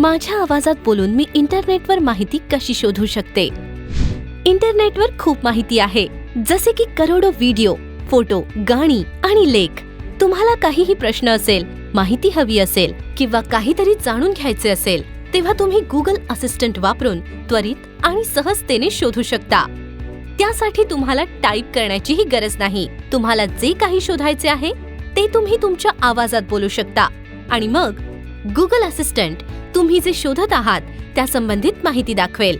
माझ्या आवाजात बोलून मी इंटरनेटवर माहिती कशी शोधू शकते? इंटरनेटवर खूप माहिती आहे जसे की करोडो व्हिडिओ फोटो गाणी आणि लेख. तुम्हाला काहीही प्रश्न असेल माहिती हवी असेल किंवा काहीतरी जाणून घ्यायचे असेल तेव्हा तुम्ही गुगल असिस्टंट वापरून त्वरित आणि सहजतेने शोधू शकता. त्यासाठी तुम्हाला टाईप करण्याचीही गरज नाही. तुम्हाला जे काही शोधायचे आहे ते तुम्ही तुमच्या आवाजात बोलू शकता. आणि मग गुगल असिस्टंट तुम्ही जे शोधत आहात त्या संबंधित माहिती दाखवेल.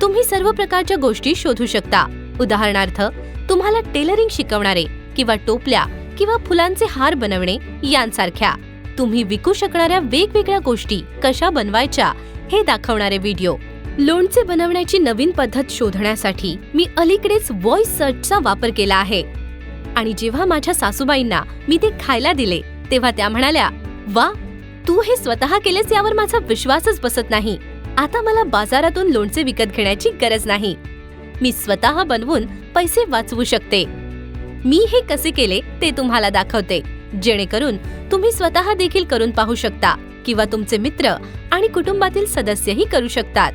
तुम्ही सर्व प्रकारच्या गोष्टी शोधू शकता. उदाहरणार्थ तुम्हाला टेलरिंग शिकवणारे किंवा टोपल्या किंवा फुलांचे हार बनवणे यांसारख्या. तुम्ही विकू शकणाऱ्या वेगवेगळ्या गोष्टी कशा बनवायच्या हे दाखवणारे व्हिडिओ. लोणचे बनवण्याची नवीन पद्धत शोधण्यासाठी मी अलीकडेच व्हॉइस सर्चचा वापर केला आहे. आणि जेव्हा माझ्या सासूबाईंना मी ते खायला दिले तेव्हा त्या म्हणाल्या वा तू हे स्वतः केलेस यावर माझा विश्वासच बसत नाही. आता मला बाजारातून लोणचे विकत घेण्याची गरज नाही. मी स्वतः बनवून पैसे वाचवू शकते. मी हे कसे केले ते तुम्हाला दाखवते. जेणेकरून तुम्ही स्वतः देखील करून पाहू शकता किंवा तुमचे मित्र आणि कुटुंबातील सदस्यही करू शकतात.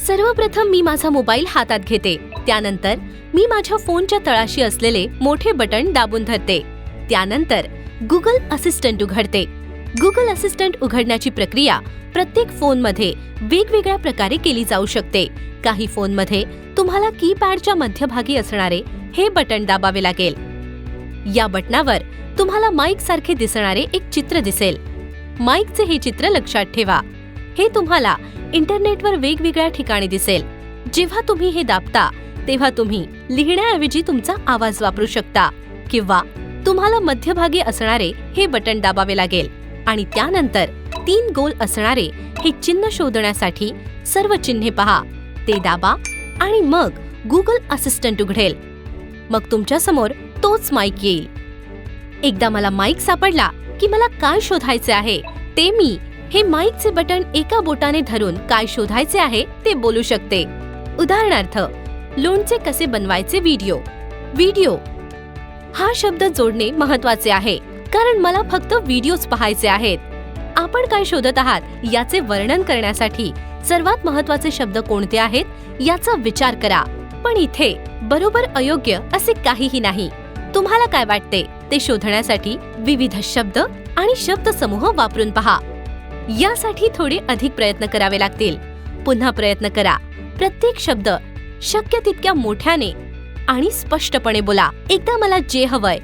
सर्वप्रथम मी माझा मोबाईल हातात घेते. त्यानंतर मी माझ्या फोनच्या तळाशी असलेले मोठे बटण दाबून धरते. त्यानंतर गुगल असिस्टंट उघडते. गुगल असिस्टंट उघडण्याची प्रक्रिया प्रत्येक फोनमध्ये वेगवेगळ्या प्रकारे केली जाऊ शकते. काही फोनमध्ये तुम्हाला कीपॅडच्या मध्यभागी असणारे हे बटण दाबावे लागेल. या बटणावर तुम्हाला माईक सारखे दिसणारे एक चित्र दिसेल. माईकचे हे चित्र लक्षात ठेवा. हे तुम्हाला इंटरनेटवर वेगवेगळ्या ठिकाणी दिसेल. जेव्हा तुम्ही हे दाबता तेव्हा तुम्ही लिहिण्याऐवजी तुमचा आवाज वापरू शकता किंवा तुम्हाला मध्यभागी असणारे हे बटण दाबावे लागेल आणि त्यानंतर तीन गोल असणारे हे चिन्ह शोधण्यासाठी सर्व चिन्हे पहा. ते दाबा आणि मग गुगल असिस्टंट उघडेल. मग तुमच्यासमोर तोच माईक येईल. एकदा मला माईक सापडला की मला काय शोधायचे आहे ते मी. हे माईकचे बटण एका बोटाने धरून काय शोधायचे आहे ते बोलू शकते. उदाहरणार्थ लोणचे कसे बनवायचे व्हिडिओ व्हिडिओ हा शब्द जोडणे महत्त्वाचे आहे. कारण मला फक्त व्हिडिओज पाहायचे आहेत. आपण काय शोधत आहात याचे वर्णन करण्यासाठी सर्वात महत्त्वाचे शब्द कोणते आहेत याचा विचार करा. पण इथे बरोबर अयोग्य असे काहीही नाही. तुम्हाला काय वाटते ते शोधण्यासाठी विविध शब्द आणि शब्दसमूह वापरून पहा. यासाठी थोडे अधिक प्रयत्न करावे लागतील. पुन्हा प्रयत्न करा. प्रत्येक शब्द शक्य तितक्या मोठ्याने आणि स्पष्टपणे बोला एकदा मला जे हवंय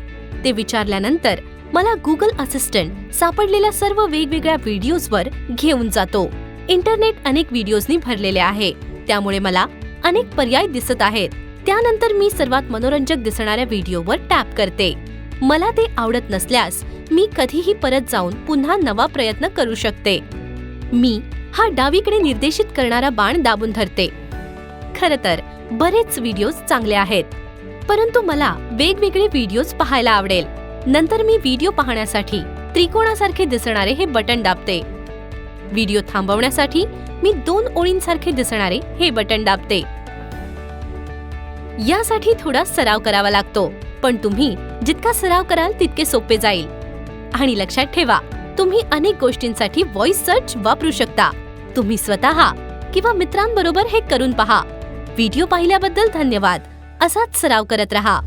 ते विचारल्यानंतर मला गुगल असिस्टंट सापडलेल्या सर्व वेगवेगळ्या व्हिडिओजवर घेऊन जातो. इंटरनेट अनेक व्हिडिओजनी भरलेले आहे त्यामुळे मला अनेक पर्याय दिसत आहेत. त्यानंतर मी सर्वात मनोरंजक दिसणाऱ्या व्हिडिओवर टॅप करते. मला ते आवडत नसल्यास मी कधीही परत जाऊन पुन्हा नवा प्रयत्न करू शकते. मी हा डावीकडे निर्देशित करणारा बाण दाबून धरते. खर तर बरेच व्हिडिओज चांगले आहेत. परंतु मला वेगवेगळे व्हिडिओज पाहायला आवडेल. नंतर मी व्हिडिओ पाहण्यासाठी त्रिकोणासारखे दिसणारे हे बटन दाबते. व्हिडिओ थांबवण्यासाठी मी दोन ओळींसारखे दिसणारे हे बटन दाबते. यासाठी थोडा सराव करावा लागतो पण तुम्ही जितका सराव कराल तितके सोपे जाईल. आणि लक्षात ठेवा तुम्ही अनेक गोष्टींसाठी व्हॉइस सर्च वापरू शकता. तुम्ही स्वतः किंवा मित्रांबरोबर हे करून पहा. व्हिडिओ पाहिल्याबद्दल धन्यवाद. असाच सराव करत रहा.